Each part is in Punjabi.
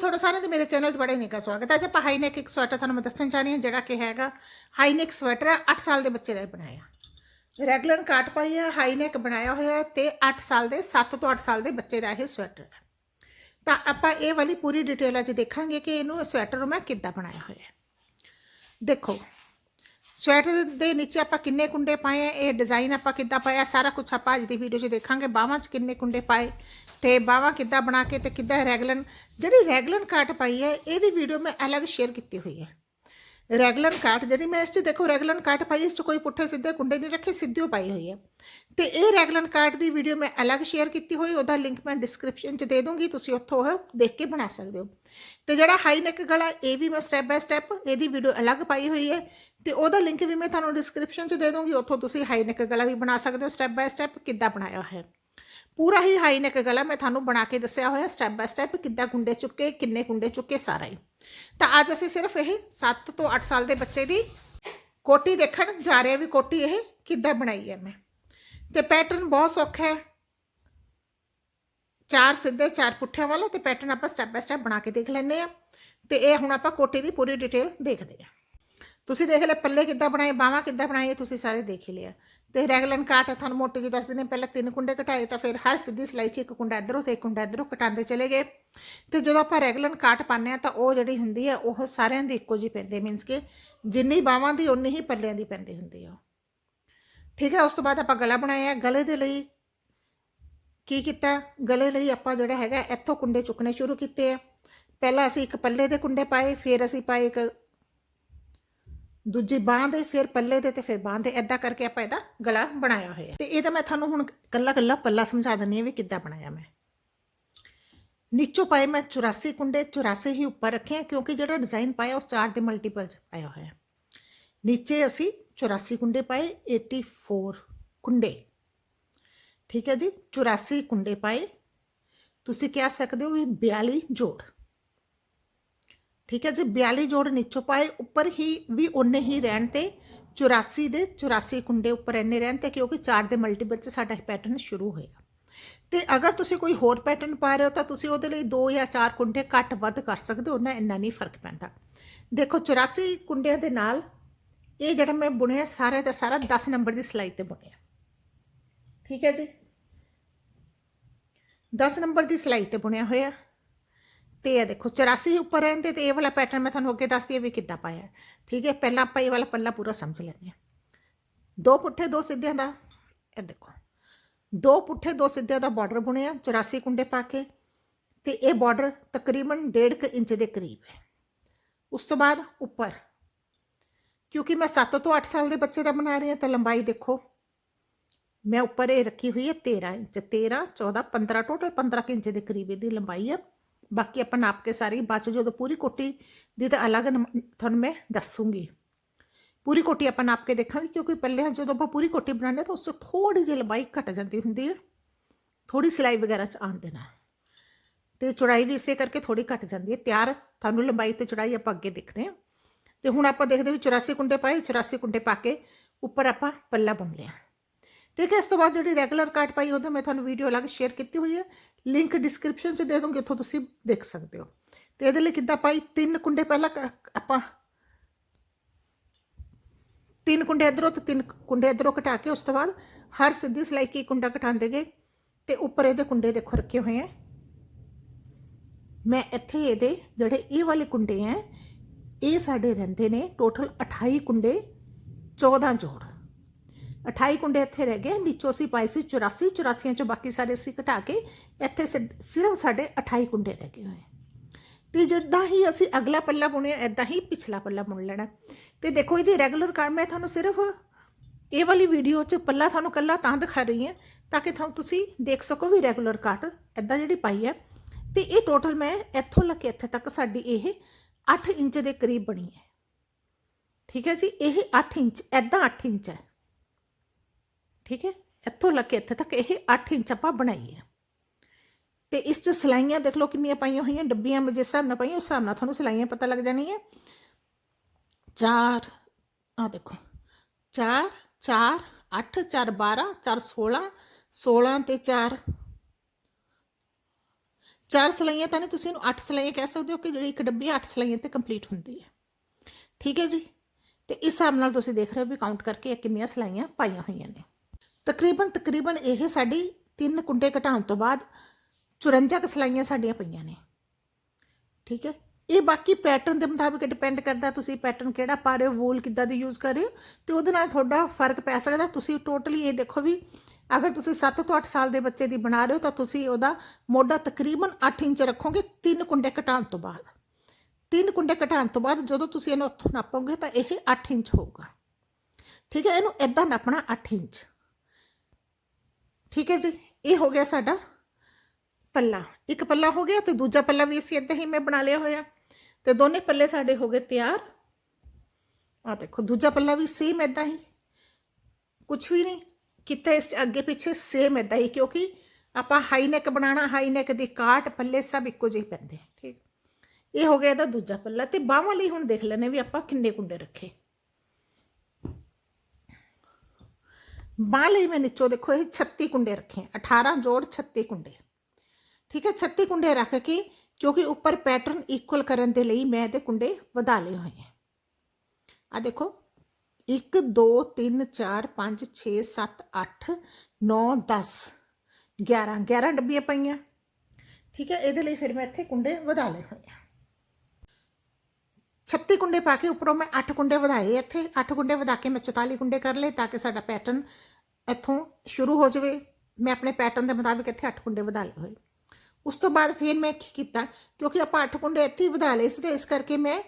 ਤੁਹਾਡਾ ਸਾਰਿਆਂ ਦੇ ਮੇਰੇ ਚੈਨਲ 'ਚ ਬੜਾ ਨਿੱਘਾ ਸਵਾਗਤ ਹੈ। ਅੱਜ ਆਪਾਂ ਹਾਈ ਇੱਕ ਸਵੈਟਰ ਤੁਹਾਨੂੰ ਮੈਂ ਦੱਸਣ ਜਾ ਰਹੀ ਹਾਂ, ਜਿਹੜਾ ਕਿ ਹੈਗਾ ਹਾਈ ਸਵੈਟਰ 8 ਸਾਲ ਦੇ ਬੱਚੇ ਦਾ ਇਹ ਬਣਾਇਆ। ਰੈਗੂਲਰ ਕਾਟ ਪਾਈ ਹੈ ਹਾਈ ਬਣਾਇਆ ਹੋਇਆ ਤੇ 8 ਸਾਲ ਦੇ 7 ਤੋਂ 8 ਸਾਲ ਦੇ ਬੱਚੇ ਦਾ ਇਹ ਸਵੈਟਰ ਹੈ। ਤਾਂ ਆਪਾਂ ਇਹ ਵਾਲੀ ਪੂਰੀ ਡਿਟੇਲ ਅੱਜ ਦੇਖਾਂਗੇ ਕਿ ਇਹਨੂੰ ਸਵੈਟਰ ਮੈਂ ਕਿੱਦਾਂ ਬਣਾਇਆ ਹੋਇਆ ਹੈ। ਦੇਖੋ, ਸਵੈਟਰ ਦੇ ਨੀਚੇ ਆਪਾਂ ਕਿੰਨੇ ਕੁੰਡੇ ਪਾਏ ਆ ਇਹ ਡਿਜ਼ਾਈਨ ਆਪਾਂ ਕਿੱਦਾਂ ਪਾਇਆ, ਸਾਰਾ ਕੁਝ ਆਪਾਂ ਅੱਜ ਦੀ ਵੀਡੀਓ 'ਚ ਦੇਖਾਂਗੇ। ਬਾਹਾਂ 'ਚ ਕਿੰਨੇ ਕੁੰਡੇ ਪਾਏ ਤੇ ਬਾਹਾਂ ਕਿੱਦਾਂ ਬਣਾ ਕੇ ਤੇ ਕਿੱਦਾਂ ਰੈਗੂਲਰ ਜਿਹੜੀ ਰੈਗੂਲਰ ਕਾਟ ਪਾਈ ਹੈ, ਇਹਦੀ ਵੀਡੀਓ ਮੈਂ ਅਲੱਗ ਸ਼ੇਅਰ ਕੀਤੀ ਹੋਈ ਹੈ। ਰੈਗੂਲਰ ਕਾਟ ਜਿਹੜੀ ਮੈਂ ਇਸ 'ਚ ਦੇਖੋ ਰੈਗੂਲਰ ਕਾਟ ਪਾਈ ਇਸ 'ਚ ਕੋਈ ਪੁੱਠੇ ਸਿੱਧੇ ਕੁੰਡੇ ਨਹੀਂ ਰੱਖੇ ਸਿੱਧੀ ਪਾਈ ਹੋਈ ਹੈ। ਤੇ ਇਹ ਰੈਗੂਲਰ ਕਾਟ ਦੀ ਵੀਡੀਓ ਮੈਂ ਅਲੱਗ ਸ਼ੇਅਰ ਕੀਤੀ ਹੋਈ, ਉਹਦਾ ਲਿੰਕ ਮੈਂ ਡਿਸਕ੍ਰਿਪਸ਼ਨ 'ਚ ਦੇ ਦੂੰਗੀ, ਤੁਸੀਂ ਉੱਥੋਂ ਉਹ ਦੇਖ ਕੇ ਬਣਾ ਸਕਦੇ ਹੋ। ਤੇ ਜਿਹੜਾ ਹਾਈ ਨੈਕ ਗਲਾ, ਇਹ ਵੀ ਮੈਂ ਸਟੈਪ ਬਾਈ ਸਟੈਪ ਇਹਦੀ ਵੀਡੀਓ ਅਲੱਗ ਪਾਈ ਹੋਈ ਹੈ। ਤੇ ਉਹਦਾ ਲਿੰਕ ਵੀ ਮੈਂ ਤੁਹਾਨੂੰ ਡਿਸਕ੍ਰਿਪਸ਼ਨ 'ਚ ਦੇ ਦੂੰਗੀ, ਉੱਥੋਂ ਤੁਸੀਂ ਹਾਈ ਨੈਕ ਗਲਾ ਵੀ ਬਣਾ ਸਕਦੇ ਹੋ ਸਟੈਪ ਬਾਈ ਸਟੈਪ ਕਿੱਦਾਂ ਬਣਾਇਆ ਹੈ। ਪੂਰਾ ਹੀ ਹਾਈ ਨੈਕ ਗਲਾ, ਮੈਂ ਤੁਹਾਨੂੰ ਬਣਾ ਕੇ ਦੱਸਿਆ ਹੋਇਆ ਸਟੈਪ ਬਾਈ ਸਟੈਪ ਕਿੱਦਾਂ ਗੁੰਡੇ ਚੁੱਕੇ, ਕਿੰਨੇ ਗੁੰਡੇ ਚੁੱਕੇ ਸਾਰਾ ਹੀ। ਤਾਂ ਅੱਜ ਅਸੀਂ ਸਿਰਫ ਇਹ 7 ਤੋਂ 8 ਸਾਲ ਦੇ ਬੱਚੇ ਦੀ ਕੋਟੀ ਦੇਖਣ ਜਾ ਰਹੇ ਹਾਂ ਵੀ ਕੋਟੀ ਇਹ ਕਿੱਦਾਂ ਬਣਾਈ ਹੈ ਮੈਂ। ਤੇ ਪੈਟਰਨ ਬਹੁਤ ਸੌਖਾ ਹੈ। ਚਾਰ ਸਿੱਧੇ, ਚਾਰ ਪੁੱਠਿਆਂ ਵਾਲਾ ਤੇ ਪੈਟਰਨ ਆਪਾਂ ਸਟੈਪ ਬਾਈ ਸਟੈਪ ਬਣਾ ਕੇ ਦੇਖ ਲੈਂਦੇ ਆ ਤੇ ਇਹ ਹੁਣ ਆਪਾਂ ਕੋਟੀ ਦੀ ਪੂਰੀ ਡਿਟੇਲ ਦੇਖਦੇ ਆ ਤੁਸੀਂ ਦੇਖ ਲੈ ਪੱਲੇ ਕਿੱਦਾਂ ਬਣਾਏ, ਬਾਹਾਂ ਕਿੱਦਾਂ ਬਣਾਏ ਤੁਸੀਂ ਸਾਰੇ ਦੇਖ ਹੀ ਲਿਆ। ਤੇ ਰੈਗੂਲਰ ਕਾਟ ਤੁਹਾਨੂੰ ਮੋਟੀ ਜਿਹੇ ਦੱਸ ਦਿੰਦੇ ਪਹਿਲਾਂ ਤਿੰਨ ਕੁੰਡੇ ਘਟਾਏ ਤਾਂ ਫਿਰ ਹਰ ਸਿੱਧੀ ਸਲਾਈ 'ਚ ਇੱਕ ਕੁੰਡਾ ਇੱਧਰੋਂ ਤੇ ਇੱਕ ਕੁੰਡਾ ਇੱਧਰੋਂ ਘਟਾਉਂਦੇ ਚਲੇ ਗਏ। ਤੇ ਜਦੋਂ ਆਪਾਂ ਰੈਗੂਲਰ ਕਾਟ ਪਾਉਂਦੇ ਆ ਤਾਂ ਉਹ ਜਿਹੜੀ ਹੁੰਦੀ ਹੈ, ਉਹ ਸਾਰਿਆਂ ਦੀ ਇੱਕੋ ਜਿਹੀ ਪੈਂਦੀ ਮੀਨਸ ਕਿ ਜਿੰਨੀ ਬਾਹਾਂ ਦੀ ਉਨੀ ਹੀ ਪੱਲਿਆਂ ਦੀ ਪੈਂਦੀ ਹੁੰਦੀ ਆ ਠੀਕ ਹੈ, ਉਸ ਤੋਂ ਬਾਅਦ ਆਪਾਂ ਗਲਾ ਬਣਾਇਆ ਗਲੇ ਦੇ ਲਈ ਕੀ ਕੀਤਾ? ਗਲੇ ਲਈ ਆਪਾਂ ਜਿਹੜਾ ਹੈਗਾ, ਇੱਥੋਂ ਕੁੰਡੇ ਚੁੱਕਣੇ ਸ਼ੁਰੂ ਕੀਤੇ ਆ। ਪਹਿਲਾਂ ਅਸੀਂ ਇੱਕ ਪੱਲੇ ਦੇ ਕੁੰਡੇ ਪਾਏ, ਫਿਰ ਅਸੀਂ ਪਾਏ ਇੱਕ ਦੂਜੀ ਬਾਹ ਦੇ, ਫਿਰ ਪੱਲੇ ਦੇ ਤੇ ਫਿਰ ਬਾਹ ਦੇ ਐਦਾਂ ਕਰਕੇ ਆਪਾਂ ਇਹਦਾ ਗਲਾ ਬਣਾਇਆ ਹੋਇਆ। ਤੇ ਇਹ ਤਾਂ ਮੈਂ ਤੁਹਾਨੂੰ ਹੁਣ ਕੱਲਾ ਕੱਲਾ ਪੱਲਾ ਸਮਝਾ ਦਿੰਨੀ ਹਾਂ ਵੀ ਕਿੱਦਾਂ ਬਣਾਇਆ ਮੈਂ। ਨੀਚੋਂ ਪਾਏ ਮੈਂ 84 ਕੁੰਡੇ 84 ਹੀ ਉੱਪਰ ਰੱਖੇ ਆ, ਕਿਉਂਕਿ ਜਿਹੜਾ ਡਿਜ਼ਾਈਨ ਪਾਇਆ ਉਹ 4 ਦੇ ਮਲਟੀਪਲ ਚ ਪਾਇਆ ਹੋਇਆ ਨੀਚੇ ਅਸੀਂ 84 ਕੁੰਡੇ ਪਾਏ 84 ਕੁੰਡੇ। ਠੀਕ ਹੈ ਜੀ? 84 ਕੁੰਡੇ ਪਾਏ। ਤੁਸੀਂ ਕਹਿ ਸਕਦੇ ਹੋ ਵੀ 42 ਜੋੜ। ਠੀਕ ਹੈ ਜੀ 42 ਜੋੜ ਨੀਚੋਂ ਪਾਏ, ਉੱਪਰ ਹੀ ਵੀ ਉਨੇ ਹੀ ਰਹਿਣ ਤੇ 84 ਦੇ 84 ਕੁੰਡੇ ਉੱਪਰ ਇੰਨੇ ਰਹਿਣ ਤੇ ਕਿਉਂਕਿ 4 ਦੇ ਮਲਟੀਪਲ ਚ ਸਾਡਾ ਇਹ ਪੈਟਰਨ ਸ਼ੁਰੂ ਹੋਏਗਾ ਤੇ ਅਗਰ ਤੁਸੀਂ ਕੋਈ ਹੋਰ ਪੈਟਰਨ ਪਾ ਰਹੇ ਹੋ ਤਾਂ ਤੁਸੀਂ ਉਹਦੇ ਲਈ 2 ਜਾਂ 4 ਕੁੰਡੇ ਘੱਟ ਵੱਧ ਕਰ ਸਕਦੇ ਹੋ ਨਾ ਇੰਨਾ ਨਹੀਂ ਫ਼ਰਕ ਪੈਂਦਾ। ਦੇਖੋ 84 ਕੁੰਡਿਆਂ ਦੇ ਨਾਲ ਇਹ ਜਿਹੜਾ ਮੈਂ ਬੁਣਿਆ ਸਾਰਾ ਦਾ ਸਾਰਾ 10 ਨੰਬਰ ਦੀ ਸਲਾਈ ਤੇ ਬੁਣਿਆ। ਠੀਕ ਹੈ ਜੀ? 10 ਨੰਬਰ ਦੀ ਸਲਾਈ ਤੇ ਬੁਣਿਆ ਹੋਇਆ। ਤੇ ਇਹ ਦੇਖੋ 84 ਉੱਪਰ ਰਹਿੰਦੇ ਤੇ ਇਹ ਵਾਲਾ ਪੈਟਰਨ ਮੈਂ ਤੁਹਾਨੂੰ ਅੱਗੇ ਦੱਸਦੀ ਹਾਂ ਵੀ ਕਿੱਦਾਂ ਪਾਇਆ ਠੀਕ ਹੈ, ਪਹਿਲਾਂ ਆਪਾਂ ਇਹ ਵਾਲਾ ਪੱਲਾ ਪੂਰਾ ਸਮਝ ਲੈਂਦੇ ਹਾਂ। ਦੋ ਪੁੱਠੇ, ਦੋ ਸਿੱਧਿਆਂ ਦਾ, ਇਹ ਦੇਖੋ। ਦੋ ਪੁੱਠੇ, ਦੋ ਸਿੱਧਿਆਂ ਦਾ ਬਾਰਡਰ ਬੁਣਿਆ 84 ਕੁੰਡੇ ਪਾ ਕੇ, ਤੇ ਇਹ ਬਾਰਡਰ ਤਕਰੀਬਨ 1.5 ਇੰਚ ਦੇ ਕਰੀਬ ਹੈ। ਉਸ ਤੋਂ ਬਾਅਦ ਉੱਪਰ, ਕਿਉਂਕਿ ਮੈਂ 7 ਤੋਂ 8 ਸਾਲ ਦੇ ਬੱਚੇ ਦਾ ਬਣਾ ਰਹੀ ਹਾਂ, ਤਾਂ ਲੰਬਾਈ ਦੇਖੋ। ਮੈਂ ਉੱਪਰ ਇਹ ਰੱਖੀ ਹੋਈ ਹੈ 13 ਇੰਚ 13 14 15 ਟੋਟਲ 15 ਇੰਚ ਦੇ ਕਰੀਬ ਇਹਦੀ ਲੰਬਾਈ ਹੈ। ਬਾਕੀ ਆਪਾਂ ਨਾਪ ਕੇ ਸਾਰੀ ਬਾਅਦ 'ਚ ਜਦੋਂ ਪੂਰੀ ਕੋਟੀ ਦੀ ਤਾਂ ਅਲੱਗ ਨਮ- ਤੁਹਾਨੂੰ ਮੈਂ ਦੱਸੂਗੀ ਪੂਰੀ ਕੋਟੀ ਆਪਾਂ ਨਾਪ ਕੇ ਦੇਖਾਂਗੇ ਕਿਉਂਕਿ ਪੱਲੇ ਜਦੋਂ ਆਪਾਂ ਪੂਰੀ ਕੋਟੀ ਬਣਾਉਂਦੇ ਹਾਂ ਤਾਂ ਉਸ ਤੋਂ ਥੋੜੀ ਜਿਹੀ ਲੰਬਾਈ ਘਟ ਜਾਂਦੀ ਹੁੰਦੀ ਹੈ ਥੋੜੀ ਸਿਲਾਈ ਵਗੈਰਾ 'ਚ ਆਉਣ ਦੇ ਨਾਲ ਤੇ ਚੌੜਾਈ ਵੀ ਇਸੇ ਕਰਕੇ ਥੋੜੀ ਘਟ ਜਾਂਦੀ ਹੈ ਤਿਆਰ ਤੁਹਾਨੂੰ ਲੰਬਾਈ ਤੇ ਚੌੜਾਈ ਆਪਾਂ ਅੱਗੇ ਦੇਖਦੇ ਹਾਂ ਤੇ ਹੁਣ ਆਪਾਂ ਦੇਖਦੇ ਵੀ 84 ਕੁੰਡੇ ਪਾਏ 84 ਕੁੰਡੇ ਪਾ ਕੇ ਉੱਪਰ ਆਪਾਂ ਪੱਲਾ ਬੁਣ ਲਿਆ ਠੀਕ ਹੈ ਇਸ ਤੋਂ ਬਾਅਦ ਜਿਹੜੀ ਰੈਗੂਲਰ ਕੱਟ ਪਾਈ, ਉਹਦਾ ਮੈਂ ਤੁਹਾਨੂੰ ਵੀਡੀਓ ਅਲੱਗ ਸ਼ੇਅਰ ਕੀਤੀ ਹੋਈ ਹੈ। ਲਿੰਕ ਡਿਸਕ੍ਰਿਪਸ਼ਨ 'ਚ ਦੇ ਦੂੰਗੀ, ਉੱਥੋਂ ਤੁਸੀਂ ਦੇਖ ਸਕਦੇ ਹੋ। ਤੇ ਇਹਦੇ ਲਈ ਕਿੱਦਾਂ ਪਾਈ? ਤਿੰਨ ਕੁੰਡੇ ਪਹਿਲਾਂ ਕ- ਆਪਾਂ ਤਿੰਨ ਕੁੰਡੇ ਇਧਰੋਂ ਤੇ ਤਿੰਨ ਕੁੰਡੇ ਇਧਰੋਂ ਘਟਾ ਕੇ, ਉਸ ਤੋਂ ਬਾਅਦ ਹਰ ਸਿੱਧੀ ਸਲਾਈ ਕੀ ਕੁੰਡਾ ਘਟਾਉਂਦੇ ਗਏ। ਤੇ ਉੱਪਰ ਇਹਦੇ ਕੁੰਡੇ ਦੇਖੋ, ਰੱਖੇ ਹੋਏ ਆ ਮੈਂ ਇੱਥੇ ਇਹਦੇ ਜਿਹੜੇ ਇਹ ਵਾਲੇ ਕੁੰਡੇ ਆ ਇਹ ਸਾਡੇ ਰਹਿੰਦੇ ਨੇ ਟੋਟਲ 28 ਕੁੰਡੇ 14 ਜੋੜ। 28 ਕੁੰਡੇ ਇੱਥੇ ਰਹਿ ਗਏ, ਨੀਚੋਂ ਅਸੀਂ ਪਾਈ ਸੀ 84 84 ਚੋਂ ਬਾਕੀ ਸਾਰੇ ਅਸੀਂ ਘਟਾ ਕੇ ਇੱਥੇ ਸਿ- ਸਿਰਫ ਸਾਡੇ 28 ਕੁੰਡੇ ਰਹਿ ਗਏ ਹੋਏ। ਤੇ ਜਿੱਦਾਂ ਹੀ ਅਸੀਂ ਅਗਲਾ ਪੱਲਾ ਬੁਣਿਆ ਐਦਾਂ ਹੀ ਪਿਛਲਾ ਪੱਲਾ ਬੁਣ ਲੈਣਾ। ਤੇ ਦੇਖੋ ਇਹਦੀ ਰੈਗੂਲਰ ਕਾਰਡ ਮੈਂ ਤੁਹਾਨੂੰ ਸਿਰਫ ਇਹ ਵਾਲੀ ਵੀਡੀਓ 'ਚ ਪੱਲਾ ਤੁਹਾਨੂੰ ਕੱਲਾ ਤਾਂ ਦਿਖਾ ਰਹੀ ਹਾਂ, ਤਾਂ ਕਿ ਤੁਹਾਨੂੰ ਤੁਸੀਂ ਦੇਖ ਸਕੋ ਵੀ ਰੈਗੂਲਰ ਕੱਟ ਐਦਾਂ ਜਿਹੜੀ ਪਾਈ ਹੈ। ਤੇ ਇਹ ਟੋਟਲ ਮੈਂ ਇੱਥੋਂ ਲੈ ਕੇ ਇੱਥੇ ਤੱਕ ਸਾਡੀ ਇਹ 8 ਇੰਚ ਦੇ ਕਰੀਬ ਬਣੀ ਹੈ। ਠੀਕ ਹੈ ਜੀ, ਇਹ 8 ਇੰਚ ਐਦਾਂ 8 ਇੰਚ ਹੈ। ਠੀਕ ਹੈ? ਇੱਥੋਂ ਲੱਗ ਕੇ ਇੱਥੇ ਤੱਕ ਇਹ 8 ਇੰਚ ਆਪਾਂ ਬਣਾਈ ਹੈ। ਤੇ ਇਸ 'ਚ ਸਲਾਈਆਂ ਦੇਖ ਲਓ ਕਿੰਨੀਆਂ ਪਾਈਆਂ ਹੋਈਆਂ, ਡੱਬੀਆਂ ਜਿਸ ਹਿਸਾਬ ਨਾਲ ਪਾਈਆਂ, ਉਸ ਹਿਸਾਬ ਨਾਲ ਤੁਹਾਨੂੰ ਸਲਾਈਆਂ ਪਤਾ ਲੱਗ ਜਾਣੀਆਂ। ਚਾਰ ਆ ਦੇਖੋ 4 4 8 4 12 4 16 16 ਤੇ 4 ਚਾਰ ਸਲਾਈਆਂ ਤਾਂ ਨਹੀਂ, ਤੁਸੀਂ ਇਹਨੂੰ 8 ਸਲਾਈਆਂ ਕਹਿ ਸਕਦੇ ਹੋ ਕਿ ਜਿਹੜੀ ਇੱਕ ਡੱਬੀ 8 ਸਲਾਈਆਂ ਤੇ ਕੰਪਲੀਟ ਹੁੰਦੀ ਹੈ। ਠੀਕ ਹੈ ਜੀ? ਤੇ ਇਸ ਹਿਸਾਬ ਨਾਲ ਤੁਸੀਂ ਦੇਖ ਰਹੇ ਹੋ ਵੀ ਕਾਊਂਟ ਕਰਕੇ ਇਹ ਕਿੰਨੀਆਂ ਸਲਾਈਆਂ ਪਾਈਆਂ ਹੋਈਆਂ ਨੇ। ਤਕਰੀਬਨ ਤਕਰੀਬਨ ਇਹ ਸਾਡੀ ਤਿੰਨ ਕੁੰਡੇ ਘਟਾਉਣ ਤੋਂ ਬਾਅਦ 54 ਕੁ ਸਾਡੀਆਂ ਪਈਆਂ ਨੇ। ਠੀਕ ਹੈ? ਇਹ ਬਾਕੀ ਪੈਟਰਨ ਦੇ ਮੁਤਾਬਿਕ ਡਿਪੈਂਡ ਕਰਦਾ ਤੁਸੀਂ ਪੈਟਰਨ ਕਿਹੜਾ ਪਾ ਰਹੇ ਹੋ ਵੂਲ ਕਿੱਦਾਂ ਦੀ ਯੂਜ਼ ਕਰ ਰਹੇ ਹੋ ਤੇ ਉਹਦੇ ਨਾਲ ਤੁਹਾਡਾ ਫ਼ਰਕ ਪੈ ਸਕਦਾ। ਤੁਸੀਂ ਟੋਟਲੀ ਇਹ ਦੇਖੋ ਵੀ ਅਗਰ ਤੁਸੀਂ 7 ਤੋਂ 8 ਸਾਲ ਦੇ ਬੱਚੇ ਦੀ ਬਣਾ ਰਹੇ ਹੋ ਤਾਂ ਤੁਸੀਂ ਉਹਦਾ ਮੋਢਾ ਤਕਰੀਬਨ 8 ਇੰਚ ਰੱਖੋਗੇ ਤਿੰਨ ਕੁੰਡੇ ਘਟਾਉਣ ਤੋਂ ਬਾਅਦ। ਤਿੰਨ ਕੁੰਡੇ ਘਟਾਉਣ ਤੋਂ ਬਾਅਦ ਜਦੋਂ ਤੁਸੀਂ ਇਹਨੂੰ ਉੱਥੋਂ ਨਾਪੋਗੇ ਤਾਂ ਇਹ 8 ਇੰਚ ਹੋਊਗਾ। ਠੀਕ ਹੈ? ਇਹਨੂੰ ਇਦਾਂ ਨਾਪਣਾ 8 ਇੰਚ। ਠੀਕ ਹੈ ਜੀ ਇਹ ਹੋ ਗਿਆ ਸਾਡਾ ਪੱਲਾ ਇੱਕ ਪੱਲਾ ਹੋ ਗਿਆ ਤੇ ਦੂਜਾ ਪੱਲਾ ਵੀ ਅਸੀਂ ਇਦਾਂ ਹੀ ਮੈਂ ਬਣਾ ਲਿਆ ਹੋਇਆ ਤੇ ਦੋਨੇ ਪੱਲੇ ਸਾਡੇ ਹੋ ਗਏ ਤਿਆਰ ਆ ਦੇਖੋ ਦੂਜਾ ਪੱਲਾ ਵੀ ਸੇਮ ਇਦਾਂ ਹੀ ਕੁਝ ਵੀ ਨਹੀਂ ਕੀਤਾ ਇਸ 'ਚ ਅੱਗੇ ਪਿੱਛੇ ਸੇਮ ਇਦਾਂ ਹੀ ਕਿਉਂਕਿ ਆਪਾਂ ਹਾਈ ਨੈਕ ਬਣਾਉਣਾ ਹਾਈ ਨੈਕ ਦੀ ਕਾਟ ਪੱਲੇ ਸਭ ਇੱਕੋ ਜਿਹੇ ਪੈਂਦੇ ਆ, ਠੀਕ ਇਹ ਹੋ ਗਿਆ ਇਹਦਾ ਦੂਜਾ ਪੱਲਾ ਤੇ ਬਾਹਾਂ ਲਈ ਹੁਣ ਦੇਖ ਲੈਣੇ ਵੀ ਆਪਾਂ ਕਿੰਨੇ ਕੁੰਡੇ ਰੱਖੇ ਬਾਂਹ ਲਈ ਮੈਂ ਨੀਚੋਂ ਦੇਖੋ, ਇਹ 36 ਕੁੰਡੇ ਰੱਖੇ 18 ਜੋੜ 36 ਕੁੰਡੇ। ਠੀਕ ਹੈ 36 ਕੁੰਡੇ ਰੱਖ ਕੇ, ਕਿਉਂਕਿ ਉੱਪਰ ਪੈਟਰਨ ਇਕੁਅਲ ਕਰਨ ਦੇ ਲਈ ਮੈਂ ਇਹਦੇ ਕੁੰਡੇ ਵਧਾ ਲਏ ਹੋਏ ਆ। ਆ ਦੇਖੋ 1 2 3 4 5 6 7 8 9 10 11 11 ਡੱਬੀਆਂ ਪਈਆਂ। ਠੀਕ ਹੈ, ਇਹਦੇ ਲਈ ਫਿਰ ਮੈਂ ਇੱਥੇ ਕੁੰਡੇ ਵਧਾ ਲਏ ਹੋਏ ਆ। 36 ਕੁੰਡੇ ਪਾ ਕੇ ਉੱਪਰੋਂ ਮੈਂ 8 ਕੁੰਡੇ ਵਧਾਏ ਇੱਥੇ। 8 ਕੁੰਡੇ ਵਧਾ ਕੇ ਮੈਂ 44 ਕੁੰਡੇ ਕਰ ਲਏ ਤਾਂ ਕਿ ਸਾਡਾ ਪੈਟਰਨ ਇੱਥੋਂ ਸ਼ੁਰੂ ਹੋ ਜਾਵੇ, ਮੈਂ ਆਪਣੇ ਪੈਟਰਨ ਦੇ ਮੁਤਾਬਿਕ ਇੱਥੇ 8 ਕੁੰਡੇ ਵਧਾ ਲਏ ਹੋਏ। ਉਸ ਤੋਂ ਬਾਅਦ ਫਿਰ ਮੈਂ ਕੀ ਕੀਤਾ, ਕਿਉਂਕਿ ਆਪਾਂ 8 ਕੁੰਡੇ ਇੱਥੇ ਹੀ ਵਧਾ ਲਏ ਸੀ ਤੇ ਇਸ ਕਰਕੇ ਮੈਂ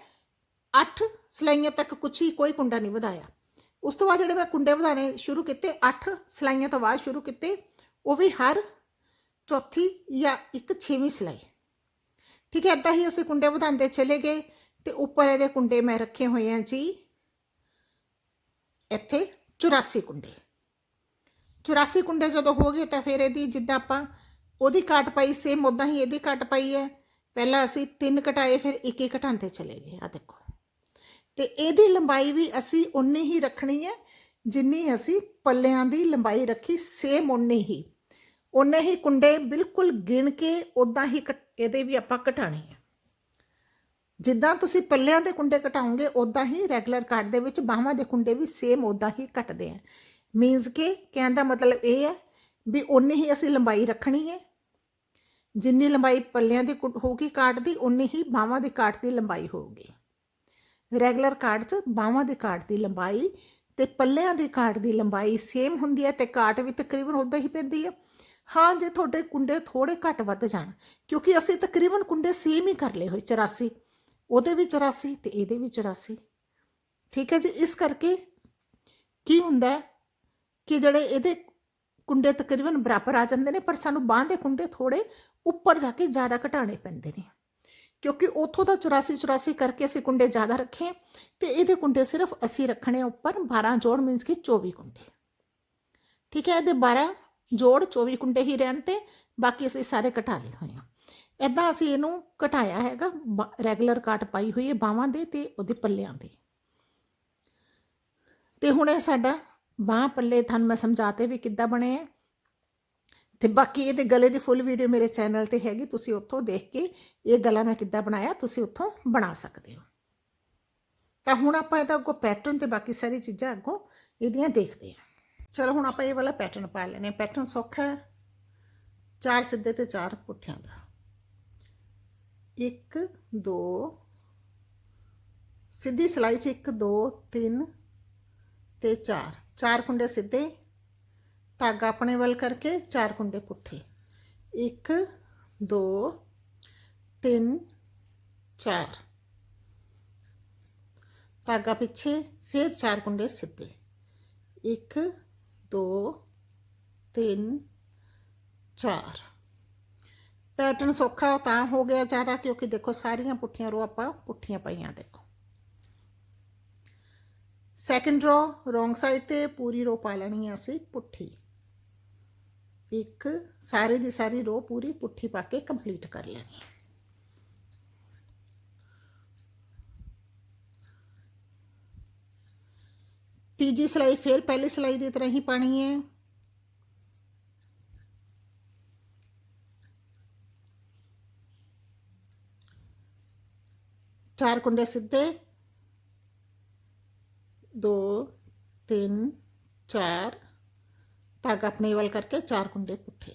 8 ਸਲਾਈਆਂ ਤੱਕ ਕੁਛ ਹੀ ਕੋਈ ਕੁੰਡਾ ਨਹੀਂ ਵਧਾਇਆ। ਉਸ ਤੋਂ ਬਾਅਦ ਜਿਹੜੇ ਮੈਂ ਕੁੰਡੇ ਵਧਾਣੇ ਸ਼ੁਰੂ ਕੀਤੇ 8 ਸਲਾਈਆਂ ਤੋਂ ਬਾਅਦ ਸ਼ੁਰੂ ਕੀਤੇ, ਉਹ ਵੀ ਹਰ ਚੌਥੀ ਜਾਂ ਇੱਕ ਛੇਵੀਂ ਸਲਾਈ। ਠੀਕ ਹੈ ਇਦਾਂ ਹੀ ਅਸੀਂ ਕੁੰਡੇ ਵਧਾਉਂਦੇ ਚਲੇ ਗਏ ਤੇ ਉੱਪਰ ਇਹਦੇ ਕੁੰਡੇ ਮੈਂ ਰੱਖੇ ਹੋਏ ਆ ਜੀ, ਇੱਥੇ 84 ਕੁੰਡੇ। 84 ਕੁੰਡੇ ਜਦੋਂ ਹੋ ਗਏ ਤਾਂ ਫਿਰ ਇਹਦੀ ਜਿੱਦਾਂ ਆਪਾਂ ਉਹਦੀ ਕਾਟ ਪਾਈ ਸੇਮ ਉਦਾਂ ਹੀ ਇਹਦੀ ਕਾਟ ਪਾਈ ਹੈ। ਪਹਿਲਾਂ ਅਸੀਂ ਤਿੰਨ ਘਟਾਏ ਫਿਰ ਇੱਕ ਇੱਕ ਘਟਾਉਂਦੇ ਚਲੇ ਗਏ ਆ ਦੇਖੋ। ਤੇ ਇਹਦੀ ਲੰਬਾਈ ਵੀ ਅਸੀਂ ਉਨੀ ਹੀ ਰੱਖਣੀ ਹੈ, ਜਿੰਨੀ ਅਸੀਂ ਪੱਲਿਆਂ ਦੀ ਲੰਬਾਈ ਰੱਖੀ ਸੇਮ ਉਨੀ ਹੀ। ਉਨੇ ਹੀ ਕੁੰਡੇ ਬਿਲਕੁਲ ਗਿਣ ਕੇ ਉਦਾਂ ਹੀ ਘਟ- ਇਹਦੇ ਵੀ ਆਪਾਂ ਘਟਾਣੇ ਆ। ਜਿੱਦਾਂ ਤੁਸੀਂ ਪੱਲਿਆਂ ਦੇ ਕੁੰਡੇ ਘਟਾਉਂਗੇ ਉਦਾਂ ਹੀ ਰੈਗੂਲਰ ਕਾਟ ਦੇ ਵਿੱਚ ਬਾਹਾਂ ਦੇ ਕੁੰਡੇ ਵੀ ਸੇਮ ਉਦਾਂ ਹੀ ਘਟਦੇ ਆ। ਮੀਨਸ ਕਿ ਕਹਿਣ ਦਾ ਮਤਲਬ ਇਹ ਹੈ ਵੀ ਉਨੀ ਹੀ ਅਸੀਂ ਲੰਬਾਈ ਰੱਖਣੀ ਹੈ। ਜਿੰਨੀ ਲੰਬਾਈ ਪੱਲਿਆਂ ਦੀ ਕੁ- ਹੋਊਗੀ ਕਾਟ ਦੀ ਉਨੀ ਹੀ ਬਾਹਾਂ ਦੀ ਕਾਟ ਦੀ ਲੰਬਾਈ ਹੋਊਗੀ। ਰੈਗੂਲਰ ਕਾਟ 'ਚ ਬਾਹਾਂ ਦੀ ਕਾਟ ਦੀ ਲੰਬਾਈ ਤੇ ਪੱਲਿਆਂ ਦੀ ਕਾਟ ਦੀ ਲੰਬਾਈ ਸੇਮ ਹੁੰਦੀ ਹੈ ਤੇ ਕਾਟ ਵੀ ਤਕਰੀਬਨ ਉਦਾਂ ਹੀ ਪੈਂਦੀ ਹੈ। ਹਾਂ, ਜੇ ਤੁਹਾਡੇ ਕੁੰਡੇ ਥੋੜੇ ਘੱਟ ਵੱਧ ਜਾਣ, ਕਿਉਂਕਿ ਅਸੀਂ ਤਕਰੀਬਨ ਕੁੰਡੇ ਸੇਮ ਹੀ ਕਰ ਲਏ ਹੋਏ 84 ਉਹਦੇ ਵੀ 84 ਤੇ ਇਹਦੇ ਵੀ 84 ਠੀਕ ਹੈ ਜੀ, ਇਸ ਕਰਕੇ ਕੀ ਹੁੰਦਾ ਹੈ ਕਿ ਜਿਹੜੇ ਇਹਦੇ ਕੁੰਡੇ ਤਕਰੀਬਨ ਬਰਾਬਰ ਆ ਜਾਂਦੇ ਨੇ, ਪਰ ਸਾਨੂੰ ਬਾਂਹ ਦੇ ਕੁੰਡੇ ਥੋੜੇ ਉੱਪਰ ਜਾ ਕੇ ਜ਼ਿਆਦਾ ਘਟਾਣੇ ਪੈਂਦੇ ਨੇ। ਕਿਉਂਕਿ ਉਥੋਂ ਦਾ 84 84 ਕਰਕੇ ਅਸੀਂ ਕੁੰਡੇ ਜ਼ਿਆਦਾ ਰੱਖੇ, ਤੇ ਇਹਦੇ ਕੁੰਡੇ ਸਿਰਫ ਅਸੀਂ ਰੱਖਣੇ ਉੱਪਰ 12 ਜੋੜ ਮੀਨਸ ਕਿ 24 ਕੁੰਡੇ। ਠੀਕ ਹੈ, ਇਹਦੇ 12 ਜੋੜ 24 ਕੁੰਡੇ ਹੀ ਰਹਿਣ ਤੇ ਬਾਕੀ ਅਸੀਂ ਸਾਰੇ ਘਟਾ ਲਏ ਹੋਏ ਆ। ਇਦਾਂ ਅਸੀਂ ਇਹਨੂੰ ਘਟਾਇਆ ਹੈਗਾ ਰੈਗੂਲਰ ਕਾਟ ਪਾਈ ਹੋਈ ਹੈ ਬਾਹਾਂ ਦੇ ਤੇ ਉਹਦੇ ਪੱਲਿਆਂ ਦੇ। ਤੇ ਹੁਣ ਇਹ ਸਾਡਾ ਬਾਹ ਪੱਲੇ ਤੁਹਾਨੂੰ ਮੈਂ ਸਮਝਾਤੇ ਵੀ ਕਿੱਦਾਂ ਬਣੇ ਆ। ਤੇ ਬਾਕੀ ਇਹਦੇ ਗਲੇ ਦੀ ਫੁੱਲ ਵੀਡੀਓ ਮੇਰੇ ਚੈਨਲ ਤੇ ਹੈਗੀ, ਤੁਸੀਂ ਉੱਥੋਂ ਦੇਖ ਕੇ ਇਹ ਗਲਾ ਮੈਂ ਕਿੱਦਾਂ ਬਣਾਇਆ, ਤੁਸੀਂ ਉੱਥੋਂ ਬਣਾ ਸਕਦੇ ਹੋ। ਤਾਂ ਹੁਣ ਆਪਾਂ ਇਹਦਾ ਅੱਗੋਂ ਪੈਟਰਨ ਤੇ ਬਾਕੀ ਸਾਰੀ ਚੀਜ਼ਾਂ ਅੱਗੋਂ ਇਹਦੀਆਂ ਦੇਖਦੇ ਹਾਂ। ਚਲੋ ਹੁਣ ਆਪਾਂ ਇਹ ਵਾਲਾ ਪੈਟਰਨ ਪਾ ਲੈਨੇ ਪੈਟਰਨ ਸੌਖਾ ਹੈ। ਚਾਰ ਸਿੱਧੇ ਤੇ ਚਾਰ ਪੁੱਠਿਆਂ ਦਾ। 1 2 ਸਿੱਧੀ ਸਲਾਈ 'ਚ 1 2 3 ਤੇ 4 ਚਾਰ ਕੁੰਡੇ ਸਿੱਧੇ ਧਾਗਾ ਆਪਣੇ ਵੱਲ ਕਰਕੇ ਚਾਰ ਕੁੰਡੇ ਪੁੱਠੇ 1 2 3 4 ਧਾਗਾ ਪਿੱਛੇ ਫਿਰ ਚਾਰ ਕੁੰਡੇ ਸਿੱਧੇ 1 2 3 4 ਪੈਟਰਨ ਸੌਖਾ ਤਾਂ ਹੋ ਗਿਆ ਜ਼ਿਆਦਾ ਕਿਉਂਕਿ ਦੇਖੋ ਸਾਰੀਆਂ ਪੁੱਠੀਆਂ ਰੋ ਆਪਾਂ ਪੁੱਠੀਆਂ ਪਈਆਂ ਦੇਖੋ सैकेंड रो रोंग साइड पर पूरी रो पा लेनी है असी पुठी एक सारी की सारी रो पूरी पुठी पा के कंप्लीट कर लेनी तीजी सिलाई फिर पहली सिलाई की तरह ही पानी है। चार कुंडे सीधे 2 3 4 ਧਾਗਾ ਆਪਣੇ ਵੱਲ ਕਰਕੇ ਚਾਰ ਕੁੰਡੇ ਪੁੱਠੇ।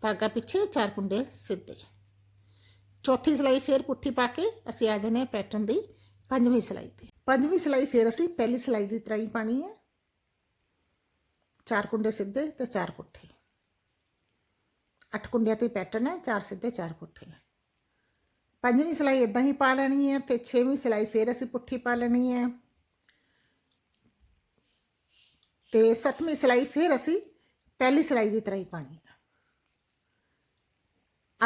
ਧਾਗਾ ਪਿੱਛੇ ਚਾਰ ਕੁੰਡੇ ਸਿੱਧੇ। ਚੌਥੀ ਸਲਾਈ ਫੇਰ ਪੁੱਠੀ ਪਾ ਕੇ ਅਸੀਂ ਆ ਜਾਨੇ ਪੈਟਰਨ ਦੀ ਪੰਜਵੀਂ ਸਲਾਈ ਤੇ। ਪੰਜਵੀਂ ਸਲਾਈ ਫੇਰ ਅਸੀਂ ਪਹਿਲੀ ਸਲਾਈ ਦੀ ਤਰ੍ਹਾਂ ਹੀ ਪਾਣੀ ਹੈ। ਚਾਰ ਕੁੰਡੇ ਸਿੱਧੇ ਤੇ ਚਾਰ ਪੁੱਠੇ। ਅੱਠ ਕੁੰਡਿਆਂ ਤੇ ਪੈਟਰਨ ਹੈ, ਚਾਰ ਸਿੱਧੇ, ਚਾਰ ਪੁੱਠੇ। ਪੰਜਵੀਂ ਸਲਾਈ ਇਦਾਂ ਹੀ ਪਾ ਲੈਣੀ ਹੈ ਤੇ ਛੇਵੀਂ ਸਲਾਈ ਫੇਰ ਅਸੀਂ ਪੁੱਠੀ ਪਾ ਲੈਣੀ ਹੈ। ਤੇ ਸੱਤਵੀਂ ਸਲਾਈ ਫੇਰ ਅਸੀਂ ਪਹਿਲੀ ਸਲਾਈ ਦੀ ਤਰ੍ਹਾਂ ਹੀ ਪਾਣੀ ਹੈ।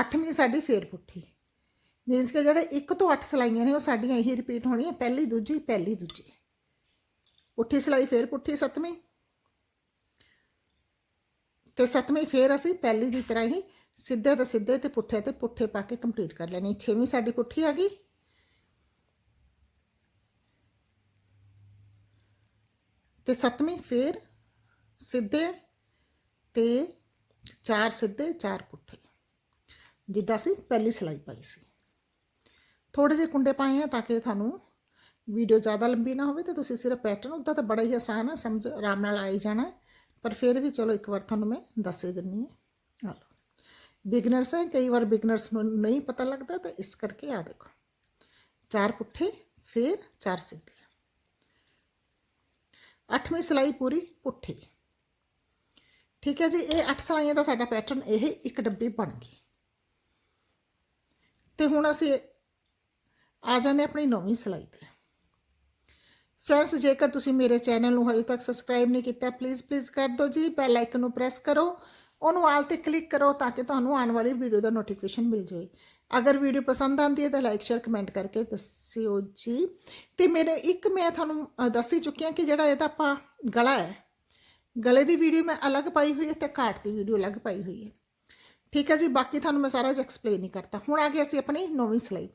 ਅੱਠਵੀਂ ਸਾਡੀ ਫੇਰ ਪੁੱਠੀ। ਮੀਨਸ ਕਿ ਜਿਹੜੇ 1 ਤੋਂ 8 ਸਲਾਈਆਂ ਨੇ ਉਹ ਸਾਡੀਆਂ ਇਹੀ ਰਿਪੀਟ ਹੋਣੀਆਂ, ਪਹਿਲੀ, ਦੂਜੀ ਪਹਿਲੀ, ਦੂਜੀ। ਪੁੱਠੀ ਸਲਾਈ ਫੇਰ ਪੁੱਠੀ, ਸੱਤਵੀਂ। ਤੇ ਸੱਤਵੀਂ ਫੇਰ ਅਸੀਂ ਪਹਿਲੀ ਦੀ ਤਰ੍ਹਾਂ ਹੀ ਸਿੱਧੇ ਤੇ ਸਿੱਧੇ ਤੇ ਪੁੱਠੇ ਤੇ ਪੁੱਠੇ ਪਾ ਕੇ ਕੰਪਲੀਟ ਕਰ ਲੈਣੀ। ਛੇਵੀਂ ਸਾਡੀ ਪੁੱਠੀ ਆ ਗਈ। ਤੇ ਸੱਤਵੀਂ ਫੇਰ ਸਿੱਧੇ ਤੇ ਚਾਰ ਸਿੱਧੇ, ਚਾਰ ਪੁੱਠੇ। ਜਿੱਦਾਂ ਅਸੀਂ ਪਹਿਲੀ ਸਿਲਾਈ ਪਾਈ ਸੀ। ਥੋੜੇ ਜਿਹੇ ਕੁੰਡੇ ਪਾਏ ਆ ਤਾਂ ਕਿ ਤੁਹਾਨੂੰ ਵੀਡੀਓ ਜ਼ਿਆਦਾ ਲੰਬੀ ਨਾ ਹੋਵੇ ਤੇ ਤੁਸੀਂ ਸਿਰਫ ਪੈਟਰਨ ਉਦਾਂ ਤਾਂ ਬੜਾ ਹੀ ਆਸਾਨ ਆ, ਸਮਝ ਆਰਾਮ ਨਾਲ ਆਈ ਜਾਣਾ। ਪਰ ਫਿਰ ਵੀ ਚਲੋ ਇੱਕ ਵਾਰ ਤੁਹਾਨੂੰ ਮੈਂ ਦੱਸ ਹੀ ਦਿੰਨੀ ਹੈ। ਆ ਲਓ। ਬਿਗਨਰਸ ਹੈ, ਕਈ ਵਾਰ ਬਿਗਨਰਸ ਨੂੰ ਨਹੀਂ ਪਤਾ ਲੱਗਦਾ, ਤਾਂ ਇਸ ਕਰਕੇ ਆ ਦੇਖੋ। ਚਾਰ ਪੁੱਠੇ, ਫਿਰ ਚਾਰ ਸਿੱਧੇ। ਅੱਠਵੀਂ ਸਲਾਈ ਪੂਰੀ ਪੁੱਠੀ। ਠੀਕ ਹੈ ਜੀ, ਇਹ ਅੱਠ ਸਲਾਈਆਂ ਦਾ ਸਾਡਾ ਪੈਟਰਨ ਇਹ ਇੱਕ ਡੱਬੀ ਬਣ ਗਈ। ਤੇ ਹੁਣ ਅਸੀਂ ਆ ਜਾਂਦੇ ਆਪਣੀ ਨੌਵੀਂ ਸਲਾਈ ਤੇ। ਫਰੈਂਡਸ, ਜੇਕਰ ਤੁਸੀਂ ਮੇਰੇ ਚੈਨਲ ਨੂੰ ਹਜੇ ਤੱਕ ਸਬਸਕ੍ਰਾਈਬ ਨਹੀਂ ਕੀਤਾ ਪਲੀਜ਼ ਪਲੀਜ਼ ਕਰ ਦਿਓ ਜੀ। ਬੈਲ ਆਈਕਨ ਨੂੰ ਪ੍ਰੈਸ ਕਰੋ। ਉਹਨੂੰ ਆਲ ਤੇ ਕਲਿੱਕ ਕਰੋ ਤਾਂ ਕਿ ਤੁਹਾਨੂੰ ਆਉਣ ਵਾਲੀ ਵੀਡੀਓ ਦਾ ਨੋਟੀਫਿਕੇਸ਼ਨ ਮਿਲ ਜਾਵੇ। ਅਗਰ ਵੀਡੀਓ ਪਸੰਦ ਆਉਂਦੀ ਹੈ ਤਾਂ ਲਾਈਕ ਸ਼ੇਅਰ ਕਮੈਂਟ ਕਰਕੇ ਦੱਸਿਓ ਜੀ। ਤੇ ਮੇਰੇ ਇੱਕ ਮੈਂ ਤੁਹਾਨੂੰ ਅ, ਦੱਸ ਹੀ ਚੁੱਕੀ ਹਾਂ ਕਿ ਜਿਹੜਾ ਇਹਦਾ ਆਪਾਂ ਗਲਾ ਹੈ ਗਲੇ ਦੀ ਵੀਡੀਓ ਮੈਂ ਅਲੱਗ ਪਾਈ ਹੋਈ ਹੈ ਤੇ ਘਾਟ ਦੀ ਵੀਡੀਓ ਅਲੱਗ ਪਾਈ ਹੋਈ ਹੈ। ਠੀਕ ਹੈ ਜੀ ਬਾਕੀ ਤੁਹਾਨੂੰ ਮੈਂ ਸਾਰਾ ਜਿਹਾ ਐਕਸਪਲੇਨ ਨਹੀਂ ਕਰਤਾ। ਹੁਣ ਆ ਗਏ ਅਸੀਂ ਆਪਣੀ ਨੌਵੀਂ ਸਲਾਈ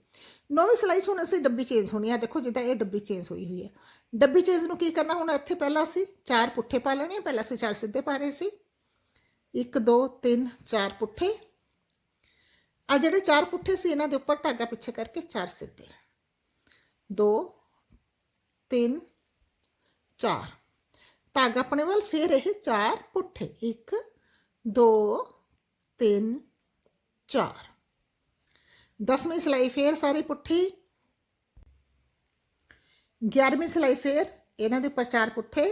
ਨੌਵੀਂ ਸਲਾਈ 'ਚ ਹੁਣ ਅਸੀਂ ਡੱਬੀ ਚੇਂਜ ਹੋਣੀ ਆ ਦੇਖੋ ਜਿੱਦਾਂ ਇਹ ਡੱਬੀ ਚੇਂਜ ਹੋਈ ਹੋਈ ਹੈ। ਡੱਬੀ ਚੇਂਜ ਨੂੰ ਕੀ ਕਰਨਾ ਹੁਣ ਇੱਥੇ ਪਹਿਲਾਂ ਅਸੀਂ ਚਾਰ ਪੁੱਠੇ ਪਾ ਲੈਣੇ ਆ, ਪਹਿਲਾਂ ਅਸੀਂ ਚਾਰ ਸਿੱਧੇ ਪਾ ਰਹੇ ਸੀ। 1 2 3 4 ਪੁੱਠੇ ਆ ਜਿਹੜੇ ਚਾਰ ਪੁੱਠੇ ਸੀ ਇਹਨਾਂ ਦੇ ਉੱਪਰ ਧਾਗਾ ਪਿੱਛੇ ਕਰਕੇ ਚਾਰ ਸਿੱਧੇ 2 3 4 ਧਾਗਾ ਆਪਣੇ ਵੱਲ ਫਿਰ ਇਹ ਚਾਰ ਪੁੱਠੇ 1 2 3 4 ਦਸਵੀਂ ਸਲਾਈ ਫੇਰ ਸਾਰੀ ਪੁੱਠੀ 11ਵੀਂ ਸਲਾਈ ਫੇਰ ਇਹਨਾਂ ਦੇ ਉੱਪਰ ਚਾਰ ਪੁੱਠੇ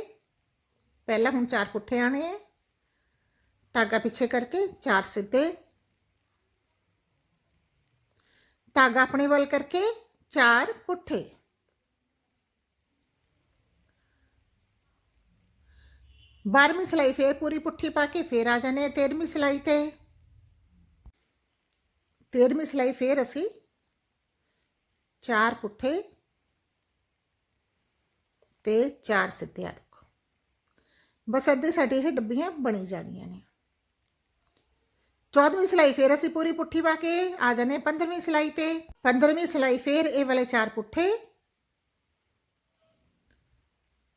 ਪਹਿਲਾਂ ਹੁਣ ਚਾਰ ਪੁੱਠੇ ਆਣੇ ਹੈ ਧਾਗਾ ਪਿੱਛੇ ਕਰਕੇ ਚਾਰ ਸਿੱਧੇ। ਧਾਗਾ ਆਪਣੇ ਵੱਲ ਕਰਕੇ ਚਾਰ ਪੁੱਠੇ। ਬਾਰਵੀਂ ਸਿਲਾਈ ਫੇਰ ਪੂਰੀ ਪੁੱਠੀ ਪਾ ਕੇ ਫੇਰ ਆ ਜਾਣੇ 13ਵੀਂ ਸਿਲਾਈ ਤੇ। 13ਵੀਂ ਸਿਲਾਈ ਫੇਰ ਅਸੀਂ ਚਾਰ ਪੁੱਠੇ ਤੇ ਚਾਰ ਸਿੱਧੇ ਆ ਦੇਖੋ। ਬਸ ਅੱਧੇ ਸਾਡੀ ਇਹ ਡੱਬੀਆਂ ਬਣੀ ਜਾਣੀਆਂ ਨੇ। 14ਵੀਂ ਸਿਲਾਈ ਫੇਰ ਅਸੀਂ ਪੂਰੀ ਪੁੱਠੀ ਪਾ ਕੇ ਆ ਜਾਣੇ 15ਵੀਂ ਸਿਲਾਈ ਤੇ 15ਵੀਂ ਸਿਲਾਈ ਫੇਰ ਇਹ ਵਾਲੇ ਚਾਰ ਪੁੱਠੇ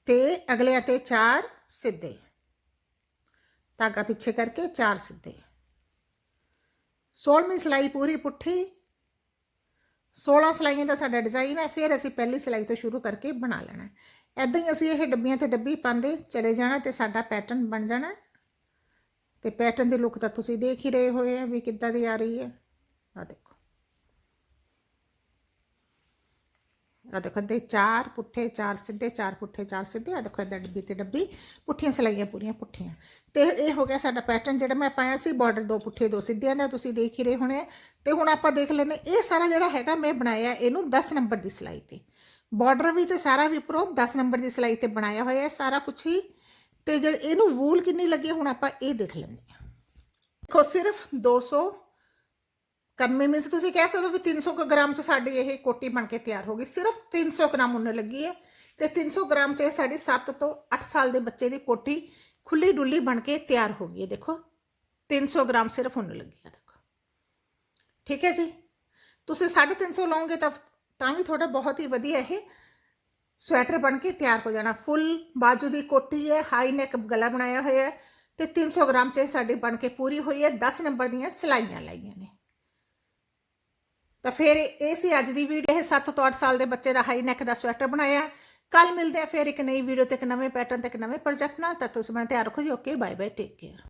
ਤੇ ਅਗਲੇ ਤੇ ਚਾਰ ਸਿੱਧੇ ਧਾਗਾ ਪਿੱਛੇ ਕਰਕੇ ਚਾਰ ਸਿੱਧੇ 16ਵੀਂ ਸਿਲਾਈ ਪੂਰੀ ਪੁੱਠੀ 16 ਸਿਲਾਈਆਂ ਦਾ ਸਾਡਾ ਡਿਜ਼ਾਈਨ ਹੈ ਫਿਰ ਅਸੀਂ ਪਹਿਲੀ ਸਿਲਾਈ ਤੋਂ ਸ਼ੁਰੂ ਕਰਕੇ ਬਣਾ ਲੈਣਾ ਐਦਾਂ ਹੀ ਅਸੀਂ ਇਹ ਡੱਬੀਆਂ ਤੇ ਡੱਬੀ ਪਾਉਂਦੇ ਚਲੇ ਜਾਣਾ ਤੇ ਸਾਡਾ ਪੈਟਰਨ ਬਣ ਜਾਣਾ ਤੇ ਪੈਟਰਨ ਦੀ ਲੁੱਕ ਤਾਂ ਤੁਸੀਂ ਦੇਖ ਹੀ ਰਹੇ ਹੋਏ ਆ ਵੀ ਕਿੱਦਾਂ ਦੀ ਆ ਰਹੀ ਹੈ। ਆ ਦੇਖੋ। ਆ ਦੇਖੋ ਦੇ ਚਾਰ ਪੁੱਠੇ, ਚਾਰ ਸਿੱਧੇ, ਚਾਰ ਪੁੱਠੇ, ਚਾਰ ਸਿੱਧੇ। ਆ ਦੇਖੋ, ਇਹਦਾ ਡੱਬੀ ਤੇ ਡੱਬੀ। ਪੁੱਠੀਆਂ ਸਲਾਈਆਂ ਪੂਰੀਆਂ ਪੁੱਠੀਆਂ। ਤੇ ਇਹ ਹੋ ਗਿਆ ਸਾਡਾ ਪੈਟਰਨ ਜਿਹੜਾ ਮੈਂ ਪਾਇਆ ਸੀ ਬਾਰਡਰ ਦੋ ਪੁੱਠੇ, ਦੋ ਸਿੱਧਿਆਂ ਦਾ। ਤੁਸੀਂ ਦੇਖ ਹੀ ਰਹੇ ਹੋਣੇ ਆ। ਤੇ ਹੁਣ ਆਪਾਂ ਦੇਖ ਲੈਨੇ ਇਹ ਸਾਰਾ ਜਿਹੜਾ ਹੈਗਾ ਮੈਂ ਬਣਾਇਆ ਇਹਨੂੰ 10 ਨੰਬਰ ਦੀ ਸਲਾਈ ਤੇ। ਬਾਰਡਰ ਵੀ ਤੇ ਸਾਰਾ ਵੀ ਉੱਪਰੋਂ 10 ਨੰਬਰ ਦੀ ਸਲਾਈ ਤੇ ਬਣਾਇਆ ਹੋਇਆ ਹੈ। ਸਾਰਾ ਕੁਝ ਹੀ ਤੇ ਜਿਹੜੇ ਇਹਨੂੰ ਵੂਲ ਕਿੰਨੀ ਲੱਗੀ ਹੁਣ ਆਪਾਂ ਇਹ ਦੇਖ ਲੈਂਦੇ ਹਾਂ। ਦੇਖੋ, ਸਿਰਫ 200 ਕਨਮੇ ਮੀਨਸ ਤੁਸੀਂ ਕਹਿ ਸਕਦੇ ਹੋ ਵੀ 300 ਕੁ ਗ੍ਰਾਮ ਚ ਸਾਡੀ ਇਹ ਕੋਟੀ ਬਣ ਕੇ ਤਿਆਰ ਹੋ ਗਈ। ਸਿਰਫ 300 ਗ੍ਰਾਮ ਉਹਨੇ ਲੱਗੀ ਹੈ ਤੇ 300 ਗ੍ਰਾਮ ਚ ਇਹ ਸਾਡੀ 7 ਤੋਂ 8 ਸਾਲ ਦੇ ਬੱਚੇ ਦੀ ਕੋਟੀ ਖੁੱਲੀ ਡੁੱਲੀ ਬਣ ਕੇ ਤਿਆਰ ਹੋ ਗਈ ਹੈ। ਦੇਖੋ 300 ਗ੍ਰਾਮ ਸਿਰਫ ਉਹਨੇ ਲੱਗੀ ਹੈ, ਦੇਖੋ। ਠੀਕ ਹੈ ਜੀ? ਤੁਸੀਂ 350 ਲਓਗੇ ਤਾਂ ਤਾਂ ਵੀ ਤੁਹਾਡਾ ਬਹੁਤ ਹੀ ਵਧੀਆ ਇਹ ਸਵੈਟਰ ਬਣ ਕੇ ਤਿਆਰ ਹੋ ਜਾਣਾ। ਫੁੱਲ ਬਾਜੂ ਦੀ ਕੋਟੀ ਹੈ ਹਾਈ ਨੈਕ ਗਲਾ ਬਣਾਇਆ ਹੋਇਆ ਹੈ ਤੇ 300 ਗ੍ਰਾਮ ਚ ਇਹ ਸਾਡੀ ਬਣ ਕੇ ਪੂਰੀ ਹੋਈ ਹੈ। 10 ਨੰਬਰ ਦੀਆਂ ਸਲਾਈਆਂ ਲਾਈਆਂ ਨੇ। ਤਾਂ ਫਿਰ ਇਹ ਸੀ ਅੱਜ ਦੀ ਵੀਡੀਓ ਇਹ 7 ਤੋਂ 8 ਸਾਲ ਦੇ ਬੱਚੇ ਦਾ ਹਾਈ ਨੈਕ ਦਾ ਸਵੈਟਰ ਬਣਾਇਆ ਕੱਲ ਮਿਲਦੇ ਆ ਫਿਰ ਇੱਕ ਨਈ ਵੀਡੀਓ ਤੇ ਇੱਕ ਨਵੇਂ ਪੈਟਰਨ ਤੇ ਇੱਕ ਨਵੇਂ ਪ੍ਰੋਜੈਕਟ ਨਾਲ। ਤਾਂ ਤੁਸੀਂ ਆਪਣਾ ਧਿਆਨ ਰੱਖੋ ਜੀ। Okay bye bye take care